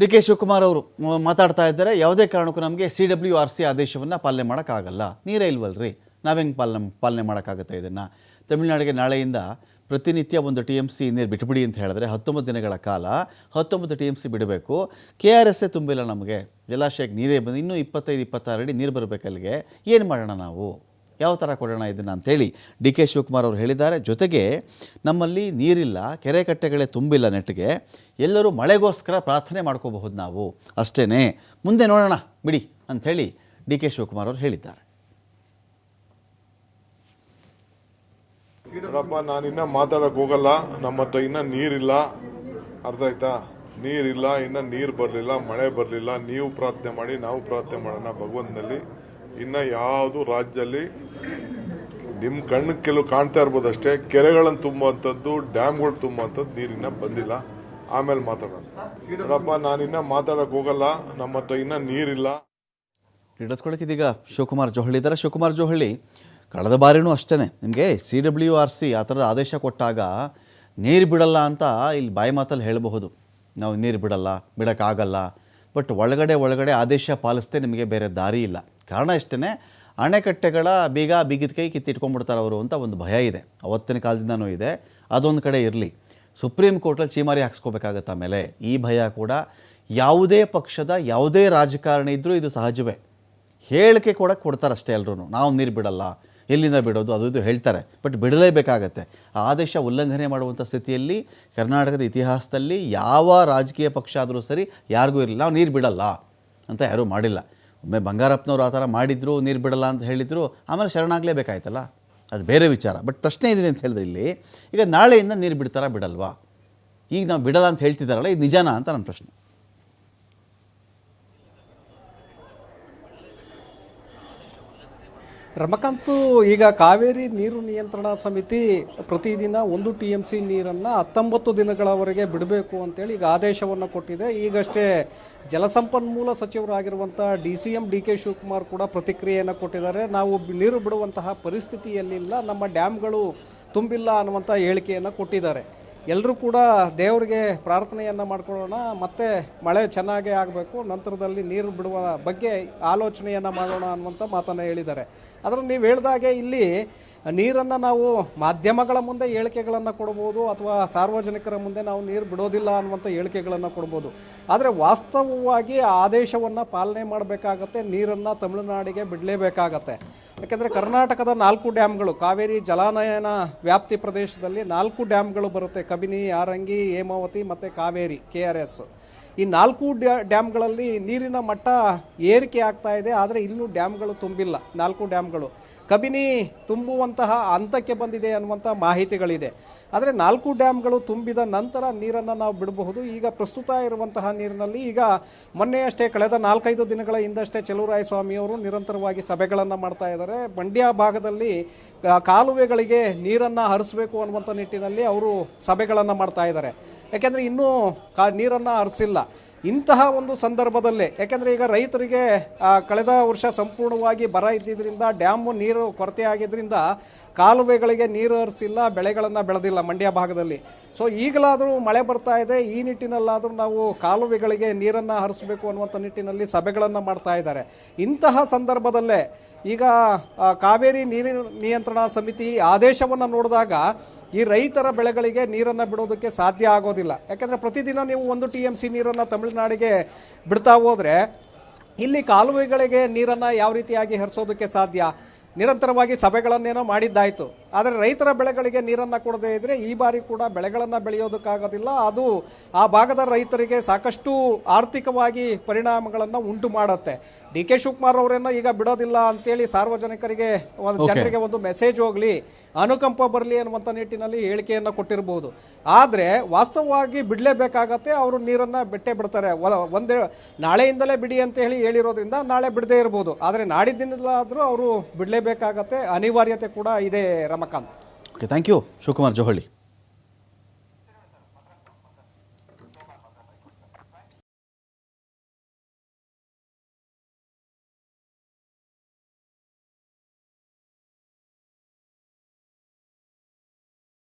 D K Shivakumar ಅವರು ಮಾತಾಡ್ತಾ ಇದ್ದಾರೆ. ಯಾವುದೇ ಕಾರಣಕ್ಕೂ ನಮಗೆ ಸಿ ಡಬ್ಲ್ಯೂ ಆರ್ ಸಿ ಆದೇಶವನ್ನು ಪಾಲನೆ ಮಾಡೋಕ್ಕಾಗಲ್ಲ. ನೀರೇ ಇಲ್ವಲ್ರಿ? ನಾವು ಹೆಂಗೆ ಪಾಲನೆ ಪಾಲನೆ ಮಾಡೋಕ್ಕಾಗುತ್ತೆ ಇದನ್ನು? ತಮಿಳುನಾಡಿಗೆ ನಾಳೆಯಿಂದ ಪ್ರತಿನಿತ್ಯ ಒಂದು ಟಿ ಎಂ ಸಿ ನೀರು ಬಿಟ್ಬಿಡಿ ಅಂತ ಹೇಳಿದ್ರೆ ಹತ್ತೊಂಬತ್ತು ದಿನಗಳ ಕಾಲ ಹತ್ತೊಂಬತ್ತು ಟಿ ಎಂ ಸಿ ಬಿಡಬೇಕು. ಕೆ ಆರ್ ಎಸ್ಸೇ ತುಂಬಿಲ್ಲ ನಮಗೆ. ಜಲಾಶಯಕ್ಕೆ ನೀರೇ ಬಂದು ಇನ್ನೂ ಇಪ್ಪತ್ತೈದು, ಇಪ್ಪತ್ತಾರು ಅಡಿ ನೀರು ಬರಬೇಕಲ್ಲಿಗೆ ಏನು ಮಾಡೋಣ ನಾವು? ಯಾವ ಥರ ಕೊಡೋಣ ಇದನ್ನು ಅಂತೇಳಿ ಡಿ ಕೆ ಶಿವಕುಮಾರ್ ಅವರು ಹೇಳಿದ್ದಾರೆ. ಜೊತೆಗೆ ನಮ್ಮಲ್ಲಿ ನೀರಿಲ್ಲ, ಕೆರೆ ಕಟ್ಟೆಗಳೇ ತುಂಬಿಲ್ಲ ನೆಟ್ಟಿಗೆ ಎಲ್ಲರೂ ಮಳೆಗೋಸ್ಕರ ಪ್ರಾರ್ಥನೆ ಮಾಡ್ಕೋಬಹುದು ನಾವು. ಅಷ್ಟೇ ಮುಂದೆ ನೋಡೋಣ, ಬಿಡಿ ಅಂಥೇಳಿ ಡಿ ಕೆ ಶಿವಕುಮಾರ್ ಅವರು ಹೇಳಿದ್ದಾರೆ. ನಾನು ನಾನಿನ್ನ ಮಾತಾಡಕ್ ಹೋಗಲ್ಲ. ನಮ್ಮ ಹತ್ರ ಇನ್ನ ನೀರಿಲ್ಲ. ಅರ್ಥ ಆಯ್ತಾ? ನೀರಿಲ್ಲ, ಇನ್ನ ನೀರು ಬರಲಿಲ್ಲ, ಮಳೆ ಬರಲಿಲ್ಲ. ನೀವು ಪ್ರಾರ್ಥನೆ ಮಾಡಿ, ನಾವು ಪ್ರಾರ್ಥನೆ ಮಾಡೋಣ ಭಗವಂತನಲ್ಲಿ. ಇನ್ನ ಯಾವುದು ರಾಜ್ಯದಲ್ಲಿ ನಿಮ್ ಕಣ್ಣು ಕೆಲವು ಕಾಣ್ತಾ ಇರ್ಬೋದು ಅಷ್ಟೇ ಕೆರೆಗಳನ್ನು ತುಂಬುವಂಥದ್ದು, ಡ್ಯಾಮ್ಗಳು ತುಂಬುವಂಥದ್ದು ನೀರಿನ ಬಂದಿಲ್ಲ. ಆಮೇಲೆ ಮಾತಾಡೋಣ. ನೋಡಪ್ಪ ನಾನಿನ್ನ ಮಾತಾಡಕ್ ಹೋಗಲ್ಲ. ನಮ್ಮ ಹತ್ರ ಇನ್ನ ನೀರಿಲ್ಲ. ಇದೀಗ ಶಿವಕುಮಾರ್ ಜೋಹಳ್ಳಿ ಇದ್ದಾರೆ ಶಿವಕುಮಾರ್ ಜೋಹಳ್ಳಿ, ಕಳೆದ ಬಾರಿನೂ ಅಷ್ಟೇ ನಿಮಗೆ ಸಿ ಡಬ್ಲ್ಯೂ ಆರ್ ಸಿ ಆ ಥರದ ಆದೇಶ ಕೊಟ್ಟಾಗ ನೀರು ಬಿಡಲ್ಲ ಅಂತ ಇಲ್ಲಿ ಬಾಯಿ ಮಾತಲ್ಲಿ ಹೇಳಬಹುದು. ನಾವು ನೀರು ಬಿಡಲ್ಲ, ಬಿಡೋಕ್ಕಾಗಲ್ಲ. ಬಟ್ ಒಳಗಡೆ ಒಳಗಡೆ ಆದೇಶ ಪಾಲಿಸ್ತೇ ನಿಮಗೆ ಬೇರೆ ದಾರಿ ಇಲ್ಲ. ಕಾರಣ ಇಷ್ಟೇ ಅಣೆಕಟ್ಟೆಗಳ ಬೀಗ ಬಿಗಿದ ಕೈ ಕಿತ್ತಿಟ್ಕೊಂಡ್ಬಿಡ್ತಾರೆ ಅವರು ಅಂತ ಒಂದು ಭಯ ಇದೆ. ಅವತ್ತಿನ ಕಾಲದಿಂದನೂ ಇದೆ. ಅದೊಂದು ಕಡೆ ಇರಲಿ. ಸುಪ್ರೀಂ ಕೋರ್ಟಲ್ಲಿ ಚೀಮಾರಿ ಹಾಕ್ಸ್ಕೋಬೇಕಾಗತ್ತೆ ಆಮೇಲೆ. ಈ ಭಯ ಕೂಡ ಯಾವುದೇ ಪಕ್ಷದ ಯಾವುದೇ ರಾಜಕಾರಣಿ ಇದ್ದರೂ ಇದು ಸಹಜವೇ. ಹೇಳಿಕೆ ಕೂಡ ಕೊಡ್ತಾರೆ ಅಷ್ಟೇ ಎಲ್ಲರೂ ನಾವು ನೀರು ಬಿಡಲ್ಲ. ಎಲ್ಲಿಂದ ಬಿಡೋದು, ಅದು ಇದು ಹೇಳ್ತಾರೆ. ಬಟ್ ಬಿಡಲೇಬೇಕಾಗತ್ತೆ. ಆದೇಶ ಉಲ್ಲಂಘನೆ ಮಾಡುವಂಥ ಸ್ಥಿತಿಯಲ್ಲಿ, ಕರ್ನಾಟಕದ ಇತಿಹಾಸದಲ್ಲಿ ಯಾವ ರಾಜಕೀಯ ಪಕ್ಷ ಆದರೂ ಸರಿ ಯಾರಿಗೂ ಇರಲಿಲ್ಲ. ನಾವು ನೀರು ಬಿಡಲ್ಲ ಅಂತ ಯಾರೂ ಮಾಡಿಲ್ಲ. ಒಮ್ಮೆ ಬಂಗಾರಪ್ಪನವರು ಆ ಥರ ಮಾಡಿದ್ರು, ನೀರು ಬಿಡಲ್ಲ ಅಂತ ಹೇಳಿದ್ರು, ಆಮೇಲೆ ಶರಣಾಗಲೇಬೇಕಾಯ್ತಲ್ಲ? ಅದು ಬೇರೆ ವಿಚಾರ. ಬಟ್ ಪ್ರಶ್ನೆ ಇದೆ ಅಂತ ಹೇಳಿದ್ರೆ ಇಲ್ಲಿ, ಈಗ ನಾಳೆಯಿಂದ ನೀರು ಬಿಡ್ತಾರಾ ಬಿಡಲ್ವಾ? ಈಗ ನಾವು ಬಿಡಲ್ಲ ಅಂತ ಹೇಳ್ತಿದ್ದಾರಲ್ಲ, ಇದು ನಿಜಾನ ಅಂತ ನನ್ನ ಪ್ರಶ್ನೆ. ರಮಕಾಂತ್, ಈಗ ಕಾವೇರಿ ನೀರು ನಿಯಂತ್ರಣ ಸಮಿತಿ ಪ್ರತಿದಿನ ಒಂದು ಟಿ ಎಂ ಸಿ ನೀರನ್ನು ಹತ್ತೊಂಬತ್ತು ದಿನಗಳವರೆಗೆ ಬಿಡಬೇಕು ಅಂತೇಳಿ ಈಗ ಆದೇಶವನ್ನು ಕೊಟ್ಟಿದೆ. ಈಗಷ್ಟೇ ಜಲಸಂಪನ್ಮೂಲ ಸಚಿವರಾಗಿರುವಂಥ D C M D K Shivakumar ಕೂಡ ಪ್ರತಿಕ್ರಿಯೆಯನ್ನು ಕೊಟ್ಟಿದ್ದಾರೆ. ನಾವು ನೀರು ಬಿಡುವಂತಹ ಪರಿಸ್ಥಿತಿಯಲ್ಲಿಲ್ಲ, ನಮ್ಮ ಡ್ಯಾಮ್ಗಳು ತುಂಬಿಲ್ಲ ಅನ್ನುವಂಥ ಹೇಳಿಕೆಯನ್ನು ಕೊಟ್ಟಿದ್ದಾರೆ. ಎಲ್ಲರೂ ಕೂಡ ದೇವರಿಗೆ ಪ್ರಾರ್ಥನೆಯನ್ನು ಮಾಡ್ಕೊಳ್ಳೋಣ, ಮತ್ತೆ ಮಳೆ ಚೆನ್ನಾಗೇ ಆಗಬೇಕು, ನಂತರದಲ್ಲಿ ನೀರು ಬಿಡುವ ಬಗ್ಗೆ ಆಲೋಚನೆಯನ್ನು ಮಾಡೋಣ ಅನ್ನುವಂಥ ಮಾತನ್ನು ಹೇಳಿದ್ದಾರೆ. ಆದರೆ ನೀವು ಹೇಳಿದಾಗೆ ಇಲ್ಲಿ ನೀರನ್ನು ನಾವು ಮಾಧ್ಯಮಗಳ ಮುಂದೆ ಹೇಳಿಕೆಗಳನ್ನು ಕೊಡ್ಬೋದು, ಅಥವಾ ಸಾರ್ವಜನಿಕರ ಮುಂದೆ ನಾವು ನೀರು ಬಿಡೋದಿಲ್ಲ ಅನ್ನುವಂಥ ಹೇಳಿಕೆಗಳನ್ನು ಕೊಡ್ಬೋದು. ಆದರೆ ವಾಸ್ತವವಾಗಿ ಆದೇಶವನ್ನು ಪಾಲನೆ ಮಾಡಬೇಕಾಗತ್ತೆ, ನೀರನ್ನು ತಮಿಳುನಾಡಿಗೆ ಬಿಡಲೇಬೇಕಾಗತ್ತೆ. ಯಾಕೆಂದರೆ ಕರ್ನಾಟಕದ ನಾಲ್ಕು ಡ್ಯಾಮ್ಗಳು, ಕಾವೇರಿ ಜಲಾನಯನ ವ್ಯಾಪ್ತಿ ಪ್ರದೇಶದಲ್ಲಿ ನಾಲ್ಕು ಡ್ಯಾಮ್ಗಳು ಬರುತ್ತೆ. ಕಬಿನಿ, ಆರಂಗಿ, ಹೇಮಾವತಿ ಮತ್ತು ಕಾವೇರಿ, ಕೆ ಆರ್ ಎಸ್. ಈ ನಾಲ್ಕು ಡ್ಯಾ, ಡ್ಯಾಮ್ಗಳಲ್ಲಿ ನೀರಿನ ಮಟ್ಟ ಏರಿಕೆ ಆಗ್ತಾ ಇದೆ, ಆದರೆ ಇನ್ನೂ ಡ್ಯಾಮ್ಗಳು ತುಂಬಿಲ್ಲ. ನಾಲ್ಕು ಡ್ಯಾಮ್ಗಳು. ಕಬಿನಿ ತುಂಬುವಂತಹ ಹಂತಕ್ಕೆ ಬಂದಿದೆ ಅನ್ನುವಂಥ ಮಾಹಿತಿಗಳಿದೆ. ಆದರೆ ನಾಲ್ಕು ಡ್ಯಾಮ್ಗಳು ತುಂಬಿದ ನಂತರ ನೀರನ್ನು ನಾವು ಬಿಡಬಹುದು. ಈಗ ಪ್ರಸ್ತುತ ಇರುವಂತಹ ನೀರಿನಲ್ಲಿ ಈಗ ಮೊನ್ನೆಯಷ್ಟೇ ಕಳೆದ ನಾಲ್ಕೈದು ದಿನಗಳ ಹಿಂದಷ್ಟೇ ಸ್ವಾಮಿಯವರು ನಿರಂತರವಾಗಿ ಸಭೆಗಳನ್ನು ಮಾಡ್ತಾ ಇದ್ದಾರೆ. ಮಂಡ್ಯ ಭಾಗದಲ್ಲಿ ಕಾಲುವೆಗಳಿಗೆ ನೀರನ್ನು ಹರಿಸಬೇಕು ಅನ್ನುವಂಥ ನಿಟ್ಟಿನಲ್ಲಿ ಅವರು ಸಭೆಗಳನ್ನು ಮಾಡ್ತಾ ಇದ್ದಾರೆ. ಯಾಕೆಂದರೆ ಇನ್ನೂ ಕಾ, ನೀರನ್ನು ಹರಿಸಿಲ್ಲ. ಇಂತಹ ಒಂದು ಸಂದರ್ಭದಲ್ಲೇ, ಯಾಕೆಂದರೆ ಈಗ ರೈತರಿಗೆ ಕಳೆದ ವರ್ಷ ಸಂಪೂರ್ಣವಾಗಿ ಬರ ಇದ್ದಿದ್ದರಿಂದ ಡ್ಯಾಮು ನೀರು ಕೊರತೆ ಆಗಿದ್ದರಿಂದ ಕಾಲುವೆಗಳಿಗೆ ನೀರು ಹರಿಸಿಲ್ಲ, ಬೆಳೆಗಳನ್ನು ಬೆಳೆದಿಲ್ಲ ಮಂಡ್ಯ ಭಾಗದಲ್ಲಿ. ಸೊ ಈಗಲಾದರೂ ಮಳೆ ಬರ್ತಾ ಇದೆ, ಈ ನಿಟ್ಟಿನಲ್ಲಾದರೂ ನಾವು ಕಾಲುವೆಗಳಿಗೆ ನೀರನ್ನು ಹರಿಸಬೇಕು ಅನ್ನುವಂಥ ನಿಟ್ಟಿನಲ್ಲಿ ಸಭೆಗಳನ್ನು ಮಾಡ್ತಾ ಇದ್ದಾರೆ. ಇಂತಹ ಸಂದರ್ಭದಲ್ಲೇ ಈಗ ಕಾವೇರಿ ನೀರಿನ ನಿಯಂತ್ರಣ ಸಮಿತಿ ಆದೇಶವನ್ನು ನೋಡಿದಾಗ ಈ ರೈತರ ಬೆಳೆಗಳಿಗೆ ನೀರನ್ನು ಬಿಡೋದಕ್ಕೆ ಸಾಧ್ಯ ಆಗೋದಿಲ್ಲ. ಯಾಕಂದರೆ ಪ್ರತಿದಿನ ನೀವು ಒಂದು ಟಿ ಎಂ ಸಿ ನೀರನ್ನು ತಮಿಳುನಾಡಿಗೆ ಬಿಡ್ತಾ ಹೋದರೆ ಇಲ್ಲಿ ಕಾಲುವೆಗಳಿಗೆ ನೀರನ್ನು ಯಾವ ರೀತಿಯಾಗಿ ಹರಿಸೋದಕ್ಕೆ ಸಾಧ್ಯ? ನಿರಂತರವಾಗಿ ಸಭೆಗಳನ್ನೇನೋ ಮಾಡಿದ್ದಾಯಿತು. ಆದರೆ ರೈತರ ಬೆಳೆಗಳಿಗೆ ನೀರನ್ನು ಕೊಡದೇ ಇದ್ದರೆ ಈ ಬಾರಿ ಕೂಡ ಬೆಳೆಗಳನ್ನು ಬೆಳೆಯೋದಕ್ಕಾಗೋದಿಲ್ಲ. ಅದು ಆ ಭಾಗದ ರೈತರಿಗೆ ಸಾಕಷ್ಟು ಆರ್ಥಿಕವಾಗಿ ಪರಿಣಾಮಗಳನ್ನು ಉಂಟು ಮಾಡುತ್ತೆ. ಡಿ ಕೆ ಶಿವಕುಮಾರ್ ಅವರನ್ನು ಈಗ ಬಿಡೋದಿಲ್ಲ ಅಂತೇಳಿ ಸಾರ್ವಜನಿಕರಿಗೆ ಒಂದು ಜನರಿಗೆ ಒಂದು ಮೆಸೇಜ್ ಹೋಗಲಿ ಅನುಕಂಪ ಬರಲಿ ಅನ್ನುವಂಥ ನಿಟ್ಟಿನಲ್ಲಿ ಹೇಳಿಕೆಯನ್ನು ಕೊಟ್ಟಿರಬಹುದು ಆದರೆ ವಾಸ್ತವವಾಗಿ ಬಿಡಲೇಬೇಕಾಗತ್ತೆ ಅವರು ನೀರನ್ನು ಬಿಟ್ಟೇ ಬಿಡ್ತಾರೆ. ಒಂದೇ ನಾಳೆಯಿಂದಲೇ ಬಿಡಿ ಅಂತ ಹೇಳಿ ಹೇಳಿರೋದ್ರಿಂದ ನಾಳೆ ಬಿಡದೇ ಇರ್ಬೋದು. ಆದರೆ ನಾಡಿದ್ದಿಂದಲಾದರೂ ಅವರು ಬಿಡಲೇಬೇಕಾಗತ್ತೆ ಅನಿವಾರ್ಯತೆ ಕೂಡ ಇದೆ Ramakant okay thank you Shivakumar Johalli.